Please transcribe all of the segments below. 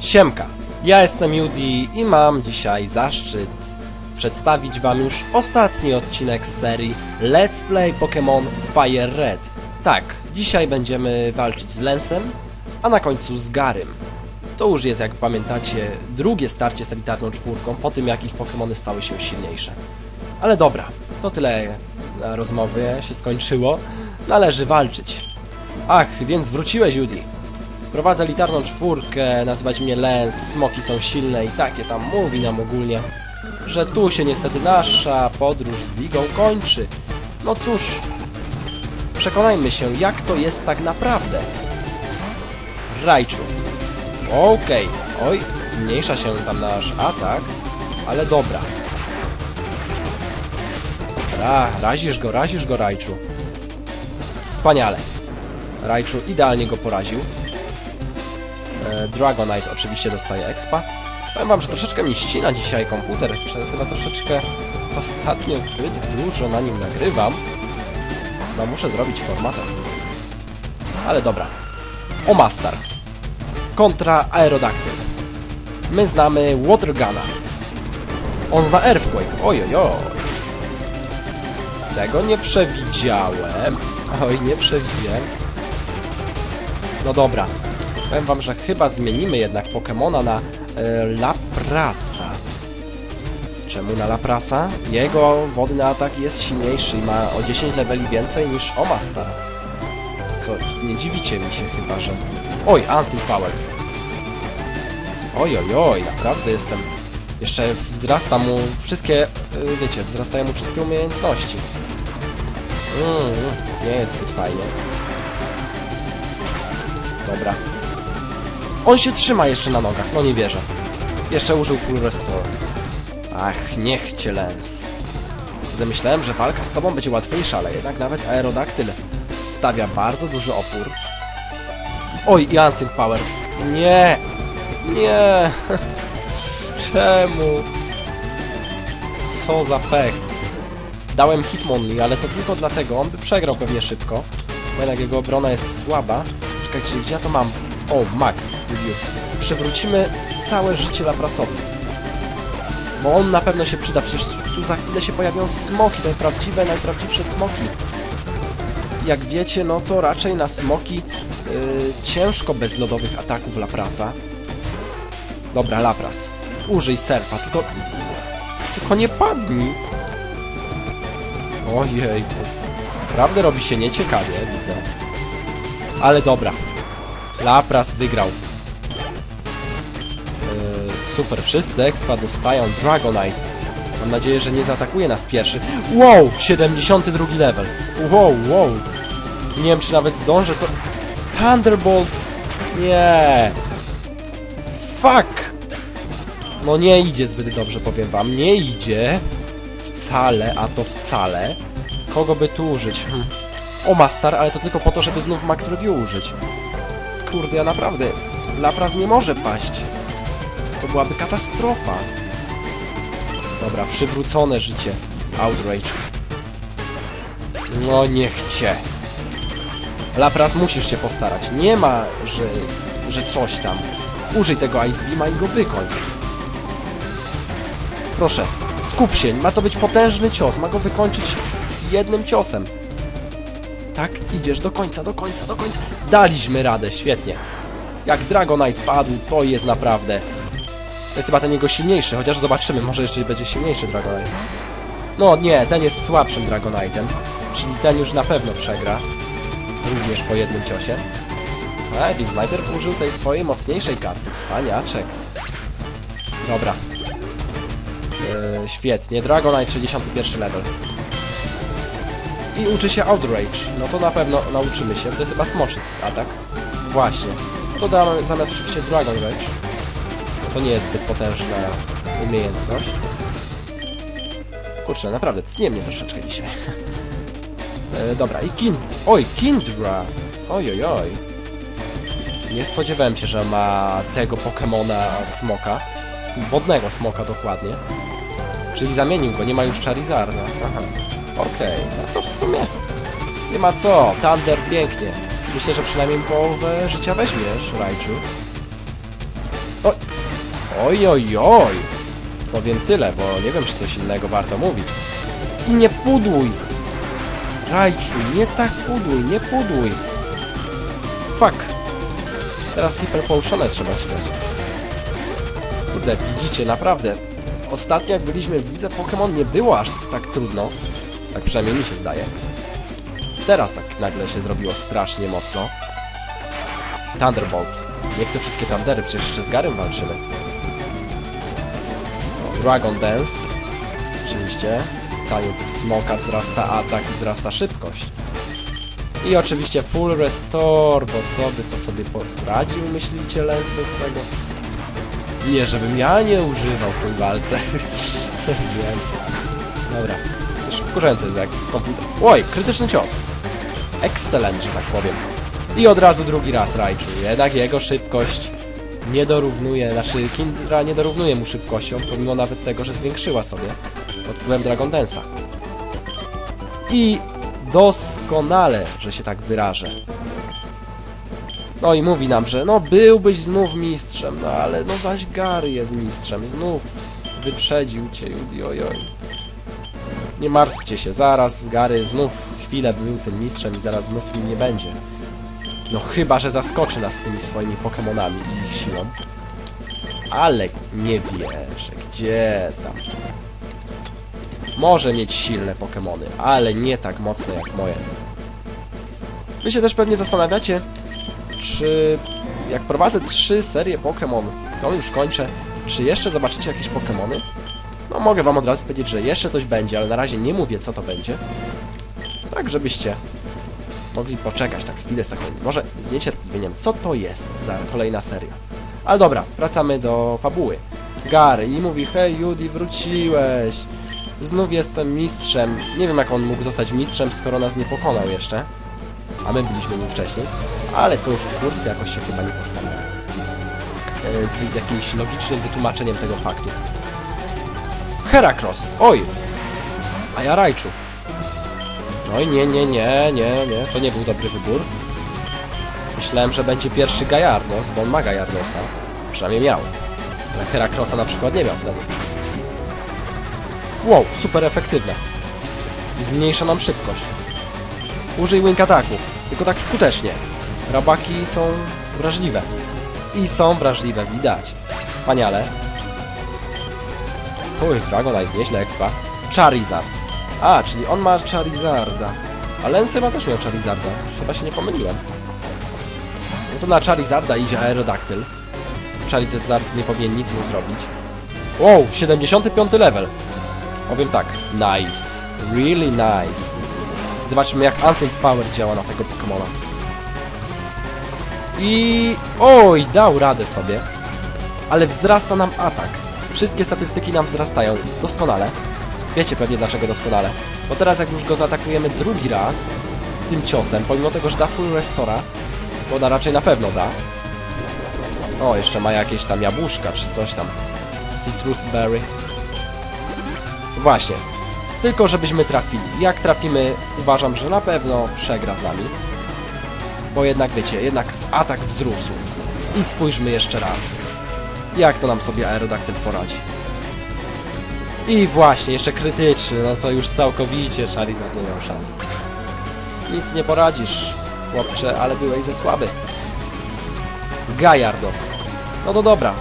Siemka, ja jestem Yudi i mam dzisiaj zaszczyt przedstawić wam już ostatni odcinek z serii Let's Play Pokémon Fire Red. Tak, dzisiaj będziemy walczyć z Lensem, a na końcu z Garym. To już jest, jak pamiętacie, drugie starcie z elitarną czwórką, po tym jak ich Pokémony stały się silniejsze. Ale dobra, to tyle na rozmowy się skończyło. Należy walczyć. Ach, więc wróciłeś, Judy. Prowadzę elitarną czwórkę, nazywać mnie Lens, smoki są silne i takie tam mówi nam ogólnie, że tu się niestety nasza podróż z ligą kończy. No cóż, przekonajmy się, jak to jest tak naprawdę. Rajczu. Okej, oj, zmniejsza się tam nasz atak, ale dobra. Ra, razisz go, razisz go, Rajczu. Wspaniale. Rajczu idealnie go poraził. E, Dragonite oczywiście dostaje expa. Powiem wam, że troszeczkę mi ścina dzisiaj komputer. Przez chyba troszeczkę ostatnio zbyt dużo na nim nagrywam. No muszę zrobić formatę. Ale dobra. Omastar. Kontra Aerodactyl. My znamy Waterguna. On zna Earthquake. Ojojoj. Tego nie przewidziałem. Oj, nie przewidziałem. No dobra. Powiem wam, że chyba zmienimy jednak Pokemona na e, Laprasa. Czemu na Laprasa? Jego wodny atak jest silniejszy i ma o 10 leveli więcej niż Omastar. Co, nie dziwicie mi się chyba, że... Oj, Unseen Power. Oj, oj, oj, naprawdę jestem... Jeszcze wzrasta mu wszystkie, y, wiecie, wzrastają mu wszystkie umiejętności. Mm, nie jest zbyt fajnie. Dobra. On się trzyma jeszcze na nogach, no nie wierzę. Jeszcze użył Full Restore. Ach, niech cię lens. Gdy myślałem, że walka z tobą będzie łatwiejsza, ale jednak nawet Aerodactyl stawia bardzo duży opór. Oj, i Power. Nie! Nie! Czemu? Co za pech. Dałem Hitmonlee, ale to tylko dlatego, on by przegrał pewnie szybko. Bo jednak jego obrona jest słaba. Czekajcie, gdzie ja to mam? O, Max. Review. Przywrócimy całe życie Laprasowi. Bo on na pewno się przyda, przecież tu za chwilę się pojawią smoki, te prawdziwe, najprawdziwsze smoki. Jak wiecie, no to raczej na smoki yy, ciężko bez lodowych ataków Laprasa. Dobra, Lapras. Użyj surfa, tylko... Tylko nie padnij. Ojej. Naprawdę robi się nieciekawie, widzę. Ale dobra. Lapras wygrał. Yy, super, wszyscy expa dostają Dragonite. Mam nadzieję, że nie zaatakuje nas pierwszy. Wow! 72 level. Wow, wow. Nie wiem, czy nawet zdążę, co... Thunderbolt! Nie! Fuck! No nie idzie zbyt dobrze, powiem wam. Nie idzie. Wcale, a to wcale. Kogo by tu użyć? Hm. O, Master, ale to tylko po to, żeby znów Max Review użyć. Kurde, ja naprawdę... Lapras nie może paść. To byłaby katastrofa. Dobra, przywrócone życie. Outrage. No niech cię. Lapras musisz się postarać. Nie ma, że, że coś tam. Użyj tego Ice Beama i go wykończ. Proszę, skup się. Ma to być potężny cios. Ma go wykończyć jednym ciosem. Tak, idziesz do końca, do końca, do końca. Daliśmy radę, świetnie. Jak Dragonite padł, to jest naprawdę... To jest chyba ten jego silniejszy, chociaż zobaczymy, może jeszcze będzie silniejszy Dragonite. No nie, ten jest słabszym Dragonite'em, czyli ten już na pewno przegra. Również po jednym ciosie. A, więc najpierw użył tej swojej mocniejszej karty, cwaniaczek. Dobra. Yy, świetnie, Dragonite 61 level. I uczy się Outrage. No to na pewno nauczymy się. To jest chyba smoczy atak. Właśnie. To damy zamiast oczywiście Dragon Rage. To nie jest zbyt potężna umiejętność. Kurczę, naprawdę, tnie mnie troszeczkę dzisiaj. e, dobra, i Kin... Oj, Kindra! Oj, oj, oj. Nie spodziewałem się, że ma tego Pokemona smoka. Wodnego smoka dokładnie. Czyli zamienił go, nie ma już Charizarda. Aha. Okej, no to w sumie nie ma co. Thunder pięknie. Myślę, że przynajmniej połowę życia weźmiesz, Raichu. O, Oj, oj, oj. Powiem tyle, bo nie wiem, czy coś innego warto mówić. I nie pudłuj! Rajczu, nie tak pudłuj, nie pudłuj. Fuck. Teraz hiperpołszone trzeba ćwiczyć. Kurde, widzicie, naprawdę. Ostatnio jak byliśmy w lidze Pokémon nie było aż tak trudno. Tak przynajmniej mi się zdaje. Teraz tak nagle się zrobiło strasznie mocno. Thunderbolt. Nie chcę wszystkie Thundery, przecież jeszcze z Garym walczymy. Dragon Dance. Oczywiście. Taniec smoka wzrasta atak i wzrasta szybkość. I oczywiście full restore, bo co by to sobie poradził, myślicie, Lens bez tego? Nie, żebym ja nie używał w tej walce. Wiem. Dobra. Już wkurzęty jest jak komputer. Oj, krytyczny cios. Excellent, że tak powiem. I od razu drugi raz Raichu. Jednak jego szybkość nie dorównuje, znaczy Kindra nie dorównuje mu szybkością, pomimo nawet tego, że zwiększyła sobie pod wpływem Dragon Dance'a. I doskonale, że się tak wyrażę. No i mówi nam, że no byłbyś znów mistrzem, no ale no zaś Gary jest mistrzem, znów wyprzedził cię, ojoj. Nie martwcie się, zaraz Gary znów chwilę był tym mistrzem i zaraz znów nim nie będzie. No chyba, że zaskoczy nas tymi swoimi Pokemonami i ich siłą. Ale nie wierzę, gdzie tam. Może mieć silne Pokemony, ale nie tak mocne jak moje. Wy się też pewnie zastanawiacie, czy jak prowadzę trzy serie Pokémon, to już kończę, czy jeszcze zobaczycie jakieś Pokémony? No mogę wam od razu powiedzieć, że jeszcze coś będzie, ale na razie nie mówię co to będzie. Tak, żebyście mogli poczekać tak chwilę z takim, może z niecierpliwieniem, co to jest za kolejna seria. Ale dobra, wracamy do fabuły. Gary i mówi, hej Judy, wróciłeś. Znów jestem mistrzem. Nie wiem jak on mógł zostać mistrzem, skoro nas nie pokonał jeszcze. A my byliśmy nim wcześniej. Ale to już twórcy jakoś się chyba nie postawili. E, Z jakimś logicznym wytłumaczeniem tego faktu. Heracross! Oj! A ja Raichu. Oj, nie, nie, nie, nie, nie. To nie był dobry wybór. Myślałem, że będzie pierwszy Gajardos, bo on ma Gajardosa. Przynajmniej miał. Ale Heracrossa na przykład nie miał wtedy. Wow, super efektywne. I zmniejsza nam szybkość. Użyj Wing Ataku, tylko tak skutecznie. Rabaki są wrażliwe. I są wrażliwe, widać. Wspaniale. Uj, Dragonite, nieźle expa. Charizard. A, czyli on ma Charizarda. A Lens chyba też miał Charizarda. Chyba się nie pomyliłem. No to na Charizarda idzie Aerodactyl. Charizard nie powinien nic mu zrobić. Wow, 75 level. Powiem tak, nice. Really nice. Zobaczmy jak Ancient Power działa na tego Pokemona. I... Oj, dał radę sobie. Ale wzrasta nam atak. Wszystkie statystyki nam wzrastają doskonale. Wiecie pewnie dlaczego doskonale. Bo teraz jak już go zaatakujemy drugi raz tym ciosem, pomimo tego, że da full restora, bo da raczej na pewno da. O, jeszcze ma jakieś tam jabłuszka czy coś tam. Citrus berry. Właśnie. Tylko żebyśmy trafili. Jak trafimy, uważam, że na pewno przegra z nami. Bo jednak wiecie, jednak atak wzrósł. I spójrzmy jeszcze raz. Jak to nam sobie Aerodactyl poradzi. I właśnie, jeszcze krytyczny, no to już całkowicie Charizard nie miał szans. Nic nie poradzisz, chłopcze, ale byłeś ze słaby. Gajardos. No to dobra.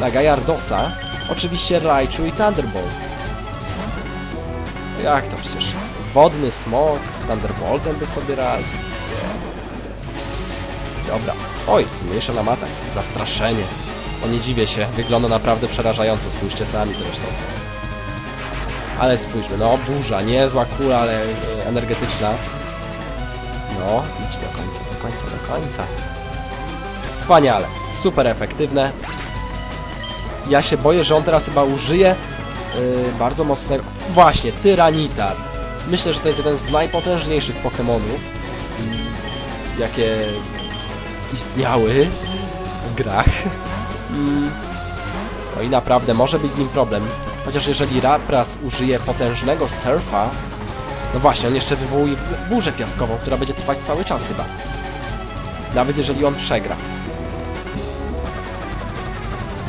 Na Gajardosa oczywiście Raichu i Thunderbolt. Jak to przecież? Wodny smok z Thunderboltem by sobie radził. Dobra. Oj, zmniejsza nam atak. Zastraszenie. O nie dziwię się, wygląda naprawdę przerażająco, spójrzcie sami zresztą. Ale spójrzmy, no burza, niezła kula, ale e, energetyczna. No, idź do końca, do końca, do końca. Wspaniale, super efektywne. Ja się boję, że on teraz chyba użyje yy, bardzo mocnego... Właśnie, Tyranitar. Myślę, że to jest jeden z najpotężniejszych Pokemonów, yy, jakie istniały w grach. Mm. No i naprawdę może być z nim problem. Chociaż jeżeli Rapras użyje potężnego surfa, no właśnie, on jeszcze wywołuje burzę piaskową, która będzie trwać cały czas chyba. Nawet jeżeli on przegra.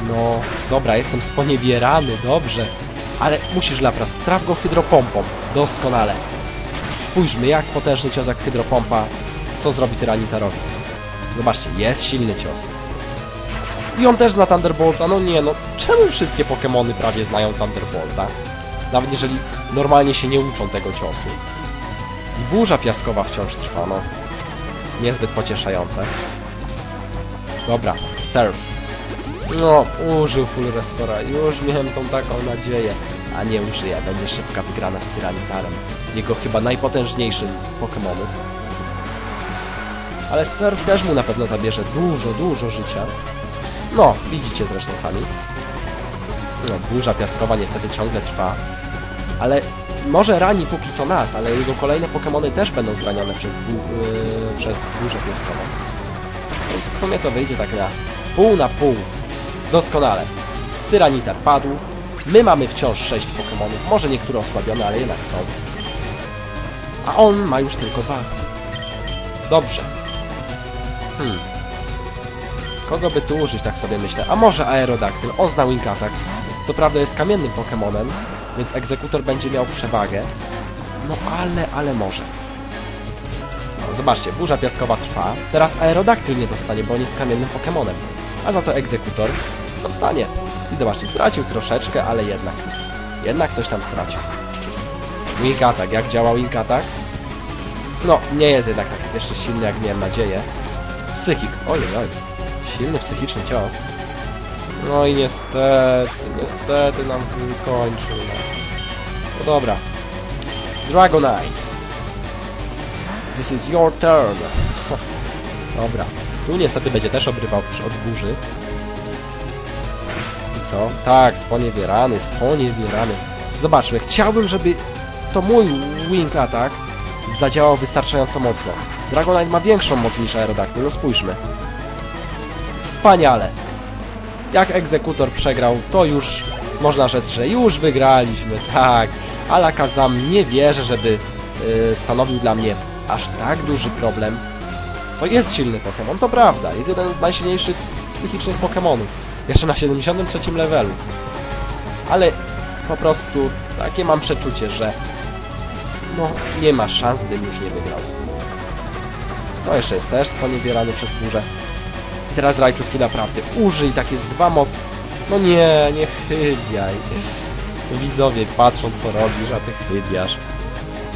No, dobra, jestem sponiewierany, dobrze. Ale musisz, Lapras, traf go hydropompą. Doskonale. Spójrzmy, jak potężny cios jak hydropompa, co zrobi Tyranitarowi. Zobaczcie, jest silny cios. I on też zna Thunderbolta, no nie no, czemu wszystkie Pokémony prawie znają Thunderbolta? Nawet jeżeli normalnie się nie uczą tego ciosu. I burza piaskowa wciąż trwa, no. Niezbyt pocieszające. Dobra, surf. No, użył full restora. Już miałem tą taką nadzieję. A nie użyję, będzie szybka wygrana z Tyranitarem. Jego chyba najpotężniejszym z Pokémonów. Ale surf też mu na pewno zabierze dużo, dużo życia. No, widzicie zresztą sami. No, burza piaskowa niestety ciągle trwa. Ale może rani póki co nas, ale jego kolejne Pokémony też będą zranione przez, bu yy, przez burzę piaskową. Więc w sumie to wyjdzie tak na pół na pół. Doskonale. Tyranitar padł. My mamy wciąż 6 Pokémonów. Może niektóre osłabione, ale jednak są. A on ma już tylko dwa. Dobrze. Hmm. Kogo by tu użyć, tak sobie myślę. A może Aerodactyl. On zna Wing Attack. Co prawda jest kamiennym Pokémonem, więc egzekutor będzie miał przewagę. No ale, ale może. No, zobaczcie, burza piaskowa trwa. Teraz Aerodactyl nie dostanie, bo on jest kamiennym Pokémonem. A za to egzekutor dostanie. I zobaczcie, stracił troszeczkę, ale jednak. Jednak coś tam stracił. Wing Attack. Jak działa Wing Attack? No, nie jest jednak tak jeszcze silny, jak miałem nadzieję. Psychik. Ojej, oj. Silny psychiczny cios. No i niestety, niestety nam wykończył nas. No dobra. Dragonite. This is your turn. Dobra. Tu niestety będzie też obrywał od burzy. I co? Tak, sponiewierany, sponiewierany. Zobaczmy, chciałbym, żeby to mój Wing Attack zadziałał wystarczająco mocno. Dragonite ma większą moc niż Aerodactyl, no spójrzmy. Wspaniale. Jak egzekutor przegrał, to już można rzec, że już wygraliśmy, tak. Alakazam nie wierzę, żeby yy, stanowił dla mnie aż tak duży problem. To jest silny Pokémon, to prawda. Jest jeden z najsilniejszych psychicznych Pokémonów. Jeszcze na 73 levelu. Ale po prostu takie mam przeczucie, że no nie ma szans, bym już nie wygrał. No jeszcze jest też sponiewierany przez burzę. Teraz Rajczu chwila prawdy. Użyj, tak jest dwa most. No nie, nie chybiaj. Widzowie patrzą co robisz, a ty chybiasz.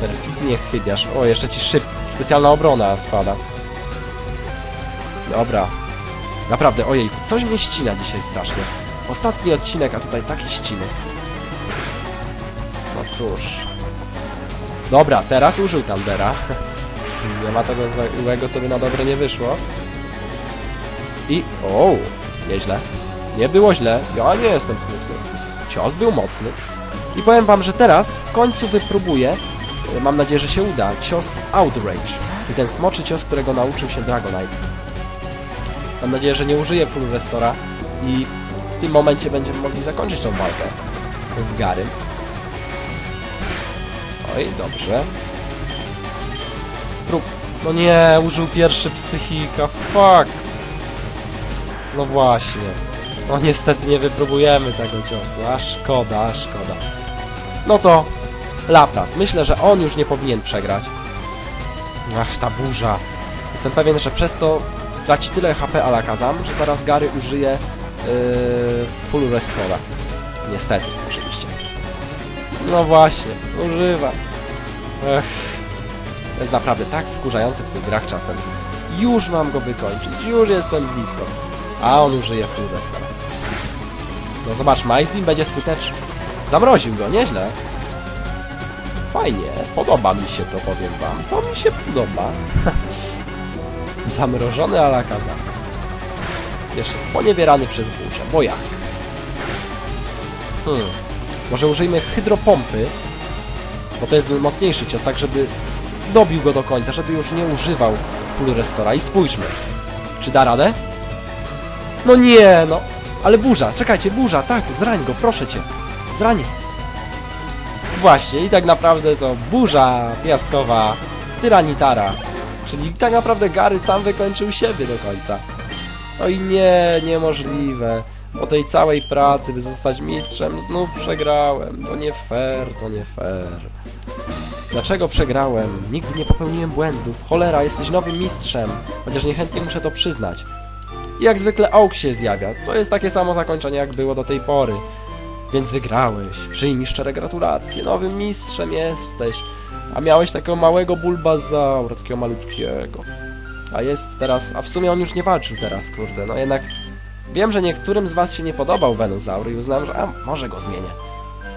Perfidnie chybiasz. O, jeszcze ci szyb. Specjalna obrona spada. Dobra. Naprawdę, ojej, coś mnie ścina dzisiaj strasznie. Ostatni odcinek, a tutaj takie ściny. No cóż. Dobra, teraz użył Tandera. Nie ma tego złego, co by na dobre nie wyszło. I... O, nieźle. Nie było źle, ja nie jestem smutny. Cios był mocny. I powiem wam, że teraz w końcu wypróbuję, e, mam nadzieję, że się uda, cios Outrage. I ten smoczy cios, którego nauczył się Dragonite. Mam nadzieję, że nie użyję Full Restora i w tym momencie będziemy mogli zakończyć tą walkę z Garym. Oj, dobrze. Sprób... No nie, użył pierwszy psychika, fuck. No właśnie. No niestety nie wypróbujemy tego ciosu, a szkoda, szkoda. No to Lapras. Myślę, że on już nie powinien przegrać. Ach, ta burza. Jestem pewien, że przez to straci tyle HP Alakazam, że zaraz Gary użyje yy, full restora. Niestety, oczywiście. No właśnie, używa. Ech. To jest naprawdę tak wkurzające w tych grach czasem. Już mam go wykończyć, już jestem blisko. A on użyje full restora. No zobacz, Majzlin będzie skuteczny. Zamroził go, nieźle. Fajnie, podoba mi się to, powiem wam. To mi się podoba. Zamrożony Alakazam. Jeszcze sponiewierany przez burzę, bo jak? Hmm. Może użyjmy hydropompy, bo to jest mocniejszy cios, tak żeby dobił go do końca, żeby już nie używał full restora. I spójrzmy, czy da radę? No nie, no. Ale burza, czekajcie, burza, tak, zrań go, proszę cię. Zrań. Właśnie, i tak naprawdę to burza piaskowa tyranitara. Czyli tak naprawdę Gary sam wykończył siebie do końca. No i nie, niemożliwe. Po tej całej pracy, by zostać mistrzem, znów przegrałem. To nie fair, to nie fair. Dlaczego przegrałem? Nigdy nie popełniłem błędów. Cholera, jesteś nowym mistrzem. Chociaż niechętnie muszę to przyznać. I jak zwykle Oak się zjawia. To jest takie samo zakończenie, jak było do tej pory. Więc wygrałeś. Przyjmij szczere gratulacje. Nowym mistrzem jesteś. A miałeś takiego małego bulbazaura, takiego malutkiego. A jest teraz... A w sumie on już nie walczył teraz, kurde. No jednak... Wiem, że niektórym z was się nie podobał Venusaur i uznałem, że a, może go zmienię.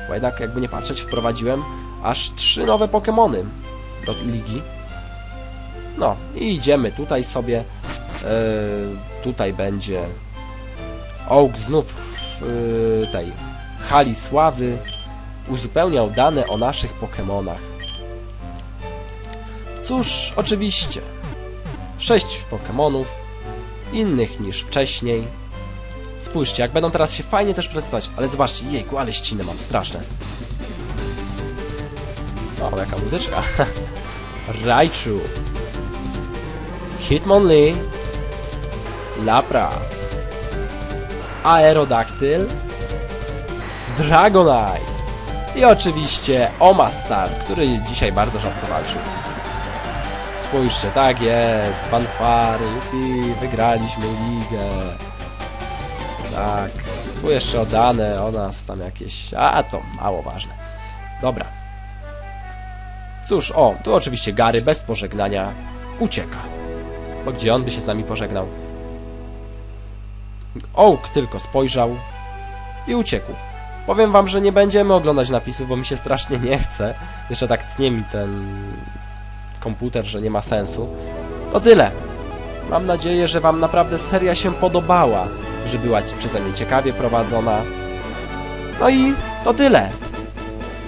Bo jednak, jakby nie patrzeć, wprowadziłem aż trzy nowe Pokémony do ligi. No, i idziemy tutaj sobie. Yy, tutaj będzie Oak znów w yy, tej hali sławy uzupełniał dane o naszych Pokémonach. Cóż, oczywiście, sześć Pokémonów, innych niż wcześniej. Spójrzcie, jak będą teraz się fajnie też prezentować, ale zobaczcie, jejku, ale ściny mam straszne. O, jaka muzyczka. Raichu. Hitmonlee. Lapras. Aerodactyl. Dragonite. I oczywiście Omastar, który dzisiaj bardzo rzadko walczył. Spójrzcie, tak jest, fanfary, jupi, wygraliśmy ligę. Tak, tu jeszcze odane o nas tam jakieś, a to mało ważne. Dobra. Cóż, o, tu oczywiście Gary bez pożegnania ucieka. Bo gdzie on by się z nami pożegnał? Oak tylko spojrzał i uciekł. Powiem wam, że nie będziemy oglądać napisów, bo mi się strasznie nie chce. Jeszcze tak tnie mi ten komputer, że nie ma sensu. To tyle. Mam nadzieję, że wam naprawdę seria się podobała, że była przeze mnie ciekawie prowadzona. No i to tyle.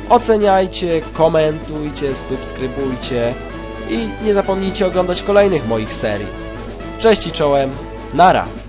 Oceniajcie, komentujcie, subskrybujcie i nie zapomnijcie oglądać kolejnych moich serii. Cześć i czołem, nara!